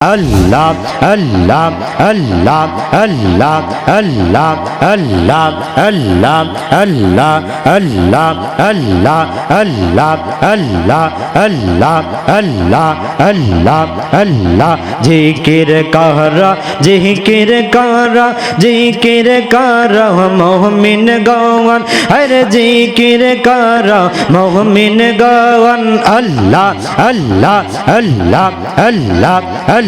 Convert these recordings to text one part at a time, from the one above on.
আল্লাহ আল্লাহ আল্লাহ আল্লাহ আল্লাহ আল্লাহ আল্লাহ আল্লাহ আল্লাহ আল্লাহ আল্লাহ আল্লাহ আল্লাহ আল্লাহ আল্লাহ আল্লাহ জিকির কর জিকির কর জিকির কর মোহমিন গওয়ান হরে জিকির কর মোহমিন গওয়ান আল্লাহ আল্লাহ আল্লাহ আল্লাহ আল্লাহ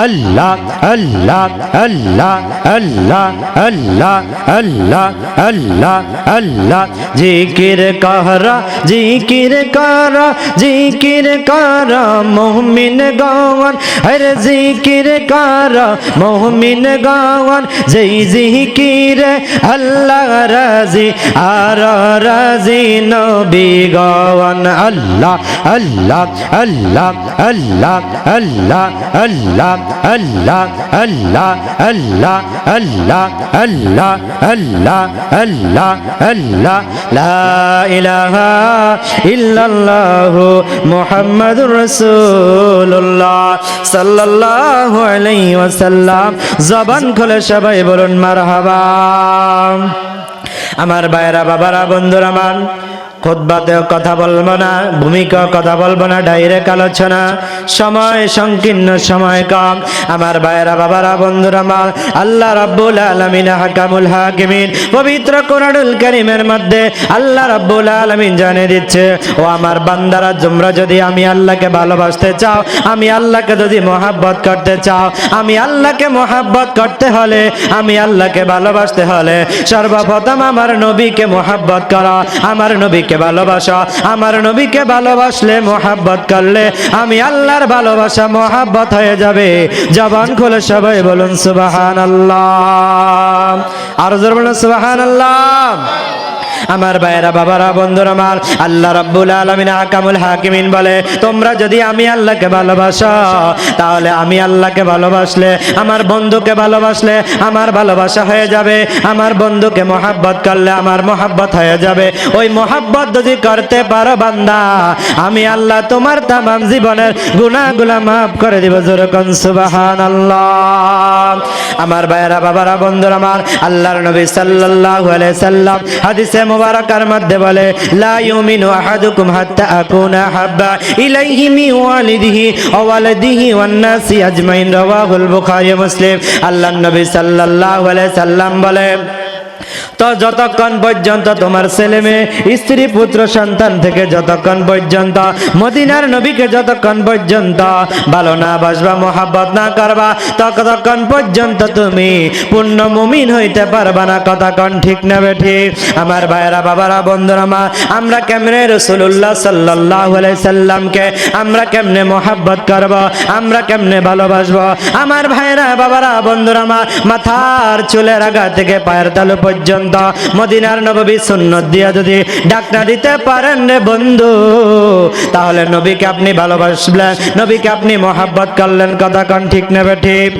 আল্লাহ আল্লাহ আল্লাহ আল্লাহ আল্লাহ আল্লাহ আল্লাহ আল্লাহ জিকির করা জিকির করা জিকির করা মুহমিন গাওয়ান হর জিকির করা মুহমিন গাওয়ান যেই জিকির আল্লাহ রাজি আর রাজি নবী গাওয়ান আল্লাহ আল্লাহ আল্লাহ আল্লাহ আল্লাহ আল্লাহ আল্লাহ আল্লাহ আল্লাহ আল্লাহ আল্লাহ আল্লাহ আল্লাহ আল্লাহ। লা ইলাহা ইল্লাল্লাহ মুহাম্মাদুর রাসূলুল্লাহ ওয়াসাল্লাম। জবান খুলে সবাই বলুন, মারহাবা। আমার ভাইরা, বাবারা, বন্ধুরা, আমার খোদবাতেও কথা বলব না ভূমিকা কথা বলব না ডাইরেক্ট আলোচনা। সময় সংকীর্ণ, সময় কম। আমার ভাইয়েরা, বাবারা, বন্ধুরা আমার আল্লাহ রাব্বুল আলামিন হাকামুল হাকিমিন, পবিত্র কোরআনুল কারীমের মধ্যে আল্লাহ রাব্বুল আলামিন জানিয়ে দিচ্ছে, ও আমার বান্দারা, তোমরা যদি আমি আল্লাহকে ভালোবাসতে চাও, আমি আল্লাহকে যদি মোহাব্বত করতে চাও, আমি আল্লাহকে মোহাব্বত করতে হলে, আমি আল্লাহকে ভালোবাসতে হলে সর্বপ্রথম আমার নবীকে মোহাব্বত করা, আমার নবীকে ভালোবাসা, আমার নবীকে ভালোবাসলে মোহাব্বত করলে আমি আল্লাহর ভালোবাসা মোহাব্বত হয়ে যাবে। জবান খুলে সবাই বলুন সুবাহান আল্লাহ আর জোর বলুন সুবাহান আল্লাহ আমার ভাইয়েরা, বাবারা, বন্ধুরা আমার আল্লাহ রাব্বুল আলামিন আকামুল হাকিমিন বলে, তোমরা যদি আমি আল্লাহকে ভালোবাসো, তাহলে আমি আল্লাহকে ভালোবাসলে, আমার বন্ধুকে ভালোবাসলে আমার ভালোবাসা হয়ে যাবে, আমার বন্ধুকে মোহাব্বত করলে আমার মোহাব্বত হয়ে যাবে। ওই মোহাব্বত যদি করতে পারো বান্দা, আমি আল্লাহ তোমার তামাম জীবনের গুনাহগুলা মাফ করে দিব যেরকম সুবহানাল্লাহ। আমার ভাইয়েরা, বাবারা, বন্ধুরা আমার আল্লাহর নবী সাল্লাল্লাহু আলাইহি সাল্লাম হাদিসে মুবারাকার মধ্যে বলে, লা ইউমিনু আহাদুকুম হাত্তা আকুনা হাব্বা ইলাইহি মি ওয়ালিদিহি ওয়া ওয়ান নাসি আজমাইন। রাওয়াহুল বুখারী মুসলিম। আল্লাহর নবী সাল্লাল্লাহু আলাইহি সাল্লাম বলে তো যতক্ষণ পর্যন্ত তোমার ছেলে মেয়ে, স্ত্রী, পুত্র, সন্তান থেকে যতক্ষণ পর্যন্ত, মদিনার নবীকে যতক্ষণ পর্যন্ত ভালো না বাসবা, মোহাব্বত না করবা, ততক্ষণ পর্যন্ত তুমি পূর্ণ মুমিন হইতে পারবা না। কতক্ষণ ঠিক ঠিক? আমার বাবারা, বন্ধুরা, মা, আমরা কেমনে রসুল্লাহ সাল্লাহ সাল্লামকে আমরা কেমনে মোহাব্বত করব, আমরা কেমনে ভালোবাসবো? আমার ভাইয়েরা, বাবারা, বন্ধুরা, মা, মাথার চুলের আগা থেকে পায়ের তালু পর্যন্ত মদিনার নবী সুন্নত দিয়া যদি ডাকনা দিতে পারেন রে বন্ধু, তাহলে নবীকে আপনি ভালোবাসলেন, নবীকে আপনি মোহাব্বত করলেন, কথা কন ঠিক নেবে ঠিক?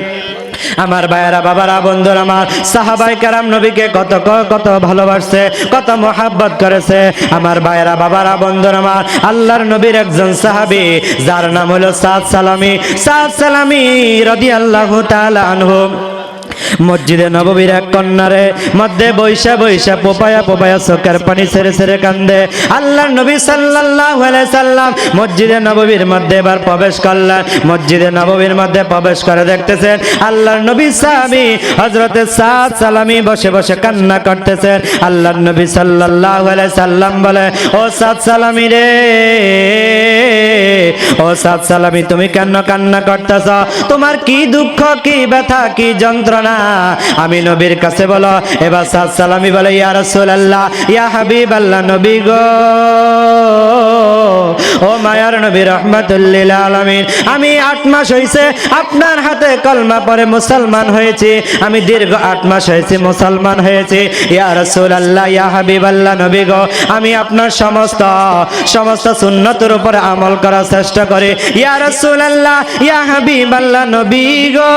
আমার ভাইয়েরা, বাবারা, বন্ধুরা, আমার সাহাবাই কারাম নবীকে কত কত ভালোবাসছে, কত মোহাব্বত করেছে। আমার ভাইয়েরা, বাবারা, বন্ধুরা, আমার আল্লাহর নবীর একজন সাহাবী, যার নাম হলো সাদ সালামি। সাদ সালামি রদি আল্লাহ আনহু। মসজিদে নববীর এক কন্যারে মধ্যে বৈশা বৈশা পোপায়া পোপায়া চোখের পানি ছেড়ে ছেড়ে কান্দে। আল্লাহ নবী আলাইহি সাল্লাম মসজিদে নববীর মধ্যে এবার প্রবেশ করলেন। মসজিদে নববীর মধ্যে প্রবেশ করে দেখতেছেন আল্লাহর নবী সাহাবী হযরতে সাদ সালামি বসে বসে কান্না করতেছেন। আল্লাহর নবী আলাইহি সাল্লাম বলে, ও সাদ সালামি রে, ও সাদ সালামি, তুমি কেন কান্না করতেছ? তোমার কি দুঃখ, কি ব্যথা, কি যন্ত্রণা? আমি নবীর কাছে বলো, এবার সাদ সালামি বলে, ইয়া রাসূলুল্লাহ, ইয়া হাবিবাল্লাহ নবী গো। ও মায়ার নবী রহমাতুল্লিল আলামিন, আমি আট মাস হইছে আপনার হাতে কলমা পরে মুসলমান হয়েছি। আমি দীর্ঘ আট মাস হয়েছে মুসলমান হয়েছি। ইয়া রাসূলুল্লাহ, ইয়া হাবিবাল্লাহ নবী গো, আমি আপনার সমস্ত সমস্ত সুন্নতের উপরে আমল করার চেষ্টা করি। ইয়া রাসূলুল্লাহ, ইয়া হাবিবাল্লাহ নবী গো।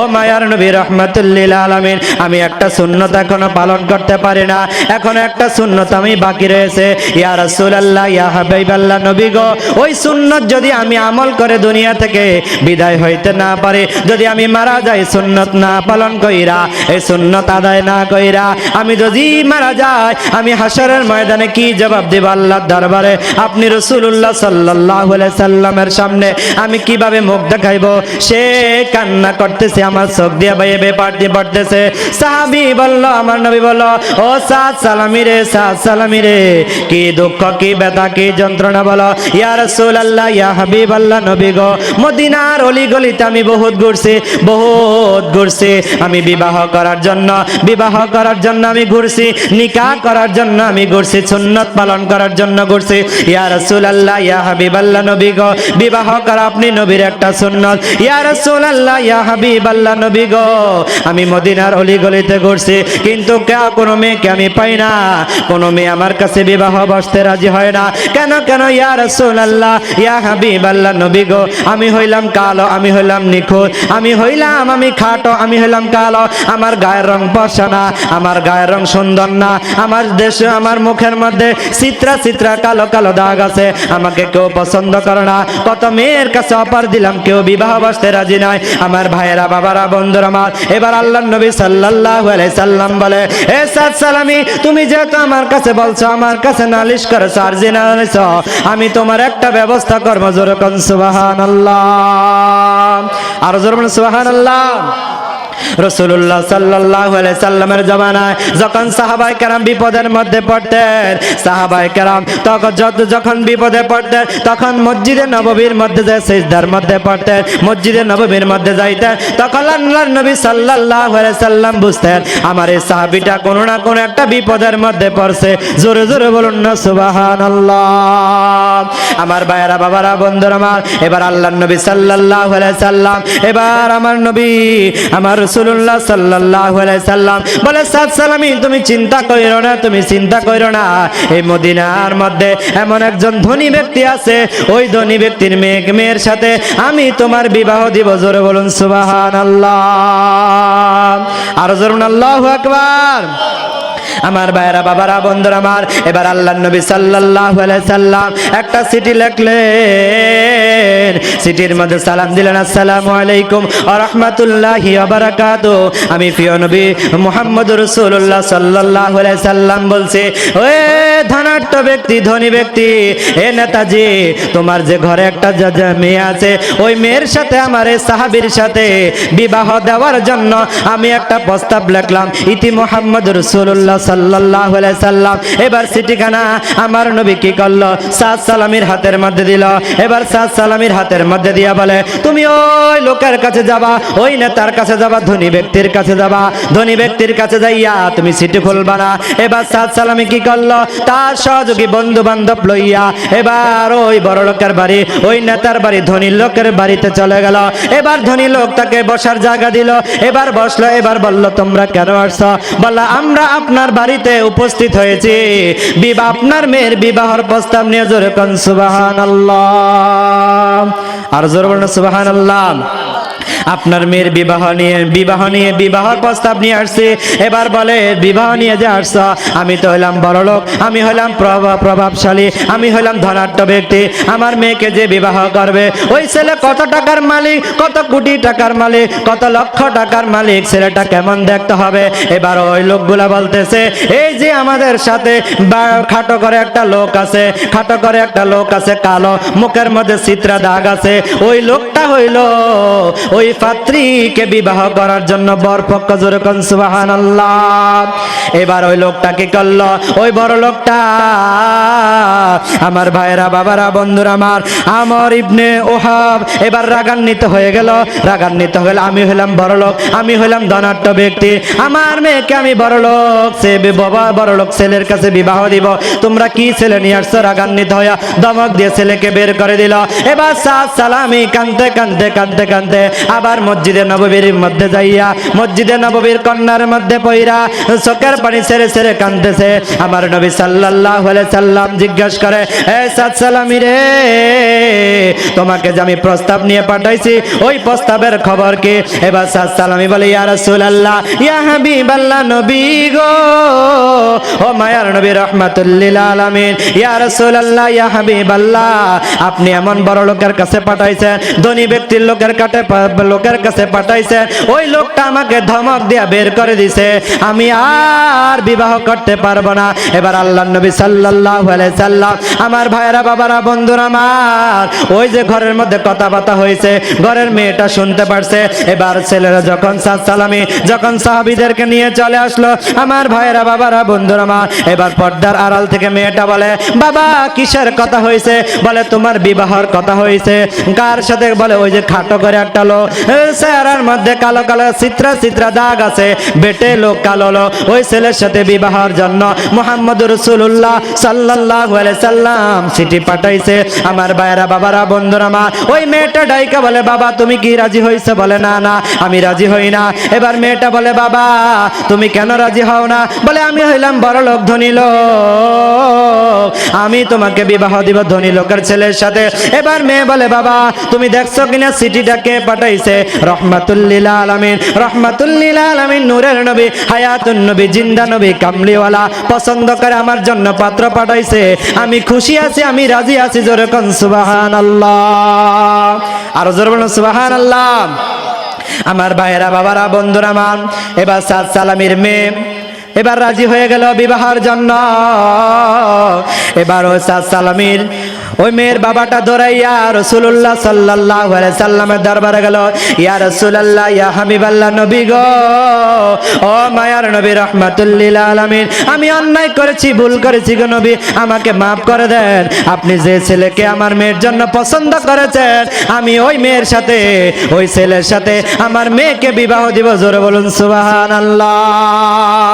ও মায়ার নবী রহমাতুল্লিল আলামিন। আমি একটা সুন্নত এখনও পালন করতে পারি না। এখন একটা সুন্নত আমি বাকি রয়েছে। ইয়া রাসূলুল্লাহ, ইয়া হাবিবাল্লাহ, নবী গো, ওই সুন্নত যদি আমি আমল করে দুনিয়া থেকে বিদায় হইতে না পারি, যদি আমি মারা যাই, সুন্নত না পালন কইরা, এই সুন্নত আদায় না কইরা, আমি যদি মারা যাই, আমি হাসরের ময়দানে কি জবাব দেব আল্লাহর দরবারে? আপনি রসুল্লাহ আলাইহি সাল্লামের সামনে আমি কীভাবে মুখ দেখাইবো? সে কান্না করতেছে আমার চোখ দিয়ে বাইয়ে বেপার দিয়ে পড়তেছে সাহাবি বলল, আমার নবী বলল, ও সাদ সালামি রে, সাদ সালামি রে, কি দুঃখ, কি ব্যথা, কি যন্ত্রণা বলো। ইয়া রাসূলুল্লাহ, ইয়া হাবিবাল্লাহ, নবী গো, মদিনার অলি গলিতে আমি বহুত ঘুরছি বহুত ঘুরছি। আমি বিবাহ করার জন্য, বিবাহ করার জন্য আমি ঘুরছি নিকাহ করার জন্য আমি ঘুরছি, সুন্নত পালন করার জন্য ঘুরছি। ইয়া রাসূলুল্লাহ, ইয়া হাবিবাল্লাহ, নবী গো, বিবাহ করা আপনি নবীর একটা সুন্নত। ইয়া রাসূলুল্লাহ, ইয়া হাবিবাল্লাহ নবী গো, আমি মদিনার অলি গলিতে ঘুরছি, কিন্তু কোনো মেয়েকে আমি পাই না। কোনো মেয়ে আমার কাছে বিবাহ বসতে রাজি হয় না। কেন কেন, ইয়া রাসূলুল্লাহ, ইয়া হাবিবাল্লাহ নবী গো, আমি হইলাম কালো, আমি হইলাম নিখুঁত, আমি হইলাম আমি খাটো, আমি হইলাম কালো, আমার গায়ের রং ফর্সা না, আমার গায়ের রং সুন্দর না, আমার দেশে, আমার মুখের মধ্যে চিত্রা চিত্রা কালো কালো দাগ আছে, আমাকে কেউ পছন্দ করে না। কত মেয়ের কাছে অপার দিলাম, কেউ বিবাহ বসতে রাজি নাই, আমার ভাইয়েরা বাবারা বন্ধুরা আমার, এবার আল্লাহ নবী আলাইহি সাল্লাম বলে, এ সাদ সালামি, তুমি যেহেতু আমার কাছে বলছো, আমার কাছে নালিশ করেছ আর জিনা আনেছো আমি তোমার একটা ব্যবস্থা করব জোরকন সুবাহান আল্লাহ আর জোরকন সুবাহান সুবহানাল্লাহ। রসুল্লাহ সাল্লাহ সাল্লামের জমানায় যখন সাহাবাই কেরাম বিপদের মধ্যে পড়তেন সাহাবাই কেরাম তখন যত যখন বিপদে পড়তেন, তখন মসজিদে নববীর মধ্যে যে সেজদার মধ্যে পড়তেন, মসজিদে নববীর মধ্যে যাইতেন, তখন আল্লাহর নবী সাল্লাহ সাল্লাম বুঝতেন, আমার এই সাহাবিটা কোনো না কোনো একটা বিপদের মধ্যে পড়ছে। জোরে জোরে বলুন না সুবাহান আমার ভাইয়েরা, বাবারা, বন্ধুরা আমার, এবার আল্লাহর নবী সাল্লাহ সাল্লাম, এবার আমার নবী, আমার রসুল্লাহ সাল্লাহ সাল্লাম বলে সাদ সালামি, তুমি চিন্তা করো না, তুমি চিন্তা করো না। এই মদিনার মধ্যে এমন একজন ধনী ব্যক্তি আছে, ওই ধনী ব্যক্তির মেঘ মেয়ের সাথে আমি তোমার বিবাহ দিব। জোরে বলুন সুবাহান আল্লাহ আর জরুন আল্লাহ আকবার। আমার ভাইরা বাবারা, বন্ধুরা আমার, এবার আল্লাহ নবী সাল্লাল্লাহু আলাইহি সাল্লাম একটা সিটি লিখলেন। সিটির মধ্যে সালাম দিলেন, আসসালামু আলাইকুম ওয়া রাহমাতুল্লাহি ওয়া বারাকাতু আমি প্রিয় নবী মুহাম্মদ রাসূলুল্লাহ সাল্লাল্লাহু আলাইহি সাল্লাম বলছে, ওয়ে ধনাঢ্য ব্যক্তি, ধনী ব্যক্তি, এ নেতাজি, তোমার যে ঘরে একটা মেয়ে আছে, ওই মেয়ের সাথে আমার সাহাবীর সাথে বিবাহ দেওয়ার জন্য আমি একটা প্রস্তাব লিখলাম। ইতি মোহাম্মদ রসুল্লাহ সাল্লাহ সাল্লাম। এবার সিটিখানা আমার নবী কি করল? সাদ সালামির হাতের মধ্যে দিল। এবার সাদ সালামির হাতের মধ্যে দিয়া বলে, তুমি ওই লোকের কাছে যাবা, ওই নেতার কাছে যাবা, ধনী ব্যক্তির কাছে যাবা, ধনী ব্যক্তির কাছে যাইয়া তুমি সিটি খুলবা না। এবার সাদ সালামি কি করল? তার সহযোগী বন্ধু বান্ধব লইয়া এবার ওই বড় লোকের বাড়ি, ওই নেতার বাড়ি, ধনী লোকের বাড়িতে চলে গেল। এবার ধনী লোক তাকে বসার জায়গা দিল, এবার বসল, এবার বলল, তোমরা কেন আসছো? বলল, আমরা আপনার বাড়িতে উপস্থিত হয়েছি। বিবাহ, আপনার মেয়ের বিবাহর প্রস্তাব নিয়ে জোরে কন সুবাহান আর জোর বলুন সুবাহান আপনার মেয়ের বিবাহ নিয়ে বিবাহ নিয়ে বিবাহর প্রস্তাব নিয়ে আসছে। এবার বলে, বিবাহ নিয়ে যে আসছ, আমি তো হইলাম বড় লোক, আমি প্রভাব প্রভাবশালী, আমি হইলাম ধনাঢ্য ব্যক্তি। আমার মেয়েকে যে বিবাহ করবে, ওই ছেলে কত টাকার মালিক, কত কোটি টাকার মালিক, কত লক্ষ টাকার মালিক, ছেলেটা কেমন দেখতে হবে? এবার ওই লোকগুলা বলতেছে, এই যে আমাদের সাথে খাটো করে একটা লোক আছে, খাটো করে একটা লোক আছে কালো, মুখের মধ্যে চিত্রা দাগ আছে, ওই লোকটা হইল ওই পাত্রীকে বিবাহ করার জন্য বরপক্ষ জোরে কোন, সুবহানাল্লাহ। এবার ওই লোকটা কি করল? ওই বড় লোকটা, আমার ভাইরা বাবারা, বন্ধুরা আমার আমার ইবনে ওহাব এবার রাগান্বিত হয়ে গেল। রাগান্বিত হয়ে আমি হলাম বড় লোক, আমি হলাম ধনাঢ্য ব্যক্তি। আমার মেয়েকে আমি বড় লোক, সে বাবা বড় লোক, ছেলের কাছে বিবাহ দিব। তোমরা কি ছেলে নিয়ে আসছো? রাগান্বিত হইয়া দমক দিয়ে ছেলেকে বের করে দিল। এবার সাত সালামি কানতে কানতে কানতে কানতে আবার মসজিদে নববীর মধ্যে যাইয়া, মসজিদে নববীর কন্যার মধ্যে পইরা চোখের পানি ছেড়ে ছেড়ে কাঁদতেছে। আমার নবী আলাইহি সাল্লাম জিজ্ঞাসা করে, এ সালামি রে, তোমাকে যে আমি প্রস্তাব নিয়ে পাঠাইছি, ওই প্রস্তাবের খবর কি? এবার সালামি বলে, ইয়া রাসূলুল্লাহ, ইয়া হাবিবাল্লাহ নবী গো, ও মায়ার নবী রহমাতুল্লিল আলামিন, ইয়া রাসূলুল্লাহ, ইয়া হাবিবাল্লাহ, আপনি এমন বড় লোকের কাছে পাঠাইছেন, ধনী ব্যক্তির লোকের কাছে লোকের কাছে পাঠাইছে, ওই লোকটা আমাকে ধমক দিয়া বের করে দিছে। আমি আর বিবাহ করতে পারব না। এবার আল্লাহ নবী আলাইহি সাল্লাম, আমার ভাইয়েরা, বাবারা, বন্ধুরা আমার, ওই যে ঘরের মধ্যে কথাবার্তা হয়েছে, ঘরের মেয়েটা শুনতে পারছে। এবার ছেলেরা যখন সালামি, যখন সাহাবীদেরকে নিয়ে চলে আসলো, আমার ভাইয়েরা, বাবারা, বন্ধুরা আমার, এবার পর্দার আড়াল থেকে মেয়েটা বলে, বাবা, কিসের কথা হয়েছে? বলে, তোমার বিবাহর কথা হয়েছে। কার সাথে বলে, ওই যে খাটো করে একটা লোক চেহারার মধ্যে কালো কালো চিত্রা চিত্রা দাগ আছে। বেটে লোক কালো ওই ছেলের সাথে বিবাহের জন্য মোহাম্মদ রসুল্লাহ সাল্লাহ সাল্লাম চিঠি পাঠাইছে। আমার বাবারা, বন্ধুরা, মা, ওই মেয়েটা ডাইকা বলে, বাবা, তুমি কি রাজি হয়েছে বলে, না না, আমি রাজি হই না। এবার মেয়েটা বলে, বাবা, তুমি কেন রাজি হও না? বলে, আমি হইলাম বড় লোক, ধনী লোক। আমি তোমাকে বিবাহ দিব ধনী লোকের ছেলের সাথে। এবার মেয়ে বলে, বাবা, তুমি দেখছ কিনা সিটিটা কে পাঠাইছে রহমাতুল্লিল আলমিন রহমাতুল্লিল আলমিন, নূরের নবী, হায়াতুন নবী, জিন্দা নবী, কামলিওয়ালা, পছন্দ করে আমার জন্য পাত্র পাঠাইছে। আমি খুশি আছি, আমি রাজি আছি যেরকম সুবাহান আল্লাহ আর জোর বলুন সুবহানাল্লাহ। আমার ভাইয়েরা, বাবারা, বন্ধুরা মান এবার সাদ সালামির মেয়ে এবার রাজি হয়ে গেল বিবাহের জন্য। এবার ওই সাদ সালামির ওই মেয়ের বাবাটা দৌড়াইয়া রসুল্লাহ সাল্লাহ সাল্লামের দরবারে গেল। ইয়া রসুল্লাহ ইয়া হাবিবাল্লাহ, নবী গো। ও মায়ার নবী, রহমাতুল্লিল আলামিন। আমি অন্যায় করেছি, ভুল করেছি গো নবী, আমাকে মাফ করে দেন। আপনি যে ছেলেকে আমার মেয়ের জন্য পছন্দ করেছেন, আমি ওই মেয়ের সাথে, ওই ছেলের সাথে আমার মেয়েকে বিবাহ দিব। জোরে বলুন সুবাহান আল্লাহ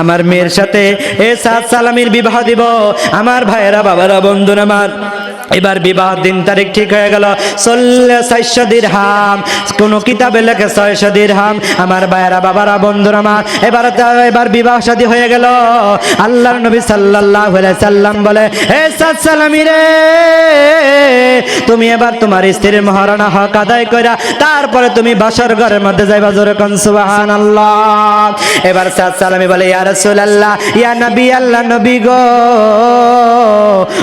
আমার মেয়ের সাথে এ সাত সালামির বিবাহ দিব। আমার ভাইয়েরা, বাবারা, বন্ধুরা আমার। এবার বিবাহ দিন তারিখ ঠিক হয়ে গেল। চল্লিশ চারশো দিরহাম। কোন কিতাবে লেখে ছয়শো দিরহাম। আমার ভাইয়েরা, বাবারা, বন্ধুরা আমার। এবার এবার বিবাহ শাদী হয়ে গেল। আল্লাহর নবী আলাইহি সাল্লাম বলে হে সাত সালামি রে, তুমি এবার তোমার স্ত্রীর মহারণা হক আদায় কইরা, তারপরে তুমি বাসর ঘরের মধ্যে যাইবা জোরে কোন, সুবহানাল্লাহ। এবার সাত সালামি বলে ইয়া ইয়া নবী, আল্লাহ নবী গো।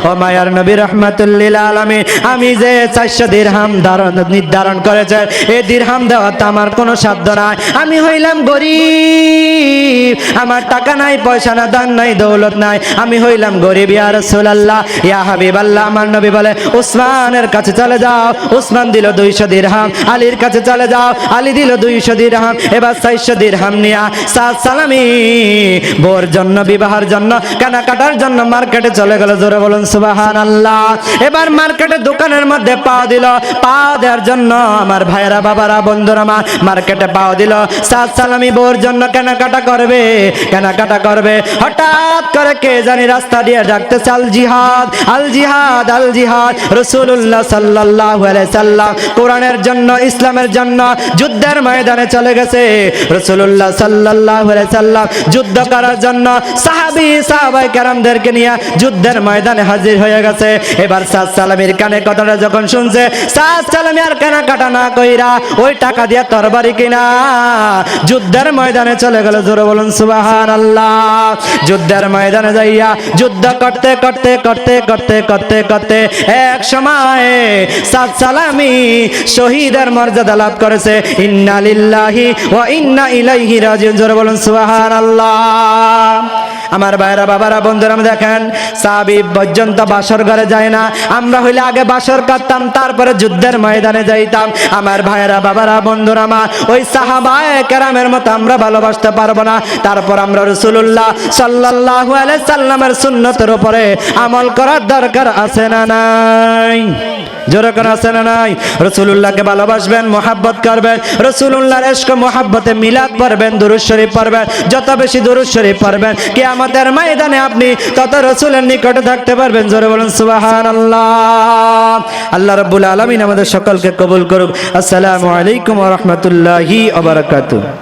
ও মায়ার নবী, রহমাতুল্লিল আলামিন, আমি যে চারশো দিরহাম ধারণ, নির্ধারণ করেছে এই দিরহাম দেওয়াতে আমার কোনো সাধ্য নাই। আমি হইলাম গরিব, আমার টাকা নাই, পয়সা না, দান নাই, দৌলত নাই। আমি হইলাম গরিব, ইয়া রাসূলুল্লাহ, ইয়া হাবিবাল্লাহ, আমার নবী বলে, উসমানের কাছে চলে যাও। উসমান দিল দুইশো দিরহাম, আলীর কাছে চলে যাও। আলী দিল দুইশো দিরহাম, এবার চারশো দিরহাম নিয়া সালামি বোর জন্য বিবাহের জন্য, কেনাকাটার জন্য মার্কেটে চলে গেল। জোরে বলুন সুবাহান আল্লাহ এবার মার্কেটে দোকানের মধ্যে পা দিল। পা দেওয়ার জন্য আমার ভাইয়েরা, বাবারা, বন্ধুরা আমার মার্কেটে পাও দিল। সাত সালামি বোর জন্য কেনাকাটা করবে কেনাকাটা করবে। হঠাৎ করে কে জানি রাস্তা দিয়ে ডাকতে চাল জিহাদ, আল জিহাদ আল জিহাদ। রসুল্লাহ সাল্লাহ সাল্লাম কোরআনের জন্য, ইসলামের জন্য যুদ্ধের ময়দানে চলে গেছে। রসুল্লাহ সাল্লাহ সাল্লাম যুদ্ধ করার জন্য সাহাবি, সাহাবাই কারামদেরকে নিয়ে যুদ্ধের ময়দানে হাজির হয়ে গেছে। এবার সাদ সালামির কানে কথাটা যখন শুনছে, সাদ সালামি আর কেনাকাটা না কইরা ওই টাকা দিয়া তরবারি কিনা, যুদ্ধের ময়দানে চলে গেল। জোরে বলুন সুবাহান আল্লাহ যুদ্ধের ময়দানে যাইয়া যুদ্ধ করতে করতে করতে করতে করতে করতে এক সময় সাদ সালামি শহীদের মর্যাদা লাভ করেছে। ইন্না লিল্লাহি ওয়া ইন্না ইলাইহি রাজিউন। জোরে বলুন, সুবহানাল্লাহ। আমার ভাইরা বাবারা, বন্ধুরা, দেখেন সাহাবি পর্যন্ত বাসর ঘরে যায় না। আমরা হইলে আগে বাসর করতাম তারপরে যুদ্ধের ময়দানে যাইতাম। আমার ভাইরা বাবারা, বন্ধুরা, মা, ওই সাহাবায়ে কেরামের মতো আমরা ভালোবাসতে পারব না। তারপর আমরা রসুল্লাহ আলাইহি সাল্লামের সুন্নতের উপরে আমল করার দরকার আছে না নাই? জোরে করে আছে না নাই? রসুল্লাহকে ভালোবাসবেন, মোহাব্বত করবেন। রসুল্লাহর এসক মোহাব্বতে মিলাদ পারবেন দুরুদ শরীফ পড়বেন। যত বেশি দুরুদ শরীফ পড়বেন আমাদের ময়দানে আপনি তত রসুলের নিকটে থাকতে পারবেন। জোরে বলুন সুবাহান আল্লাহ আল্লাহ রাব্বুল আলামিন আমাদের সকলকে কবুল করুক। আসসালামু আলাইকুম রাহমাতুল্লাহি ওয়া বারাকাতুহু।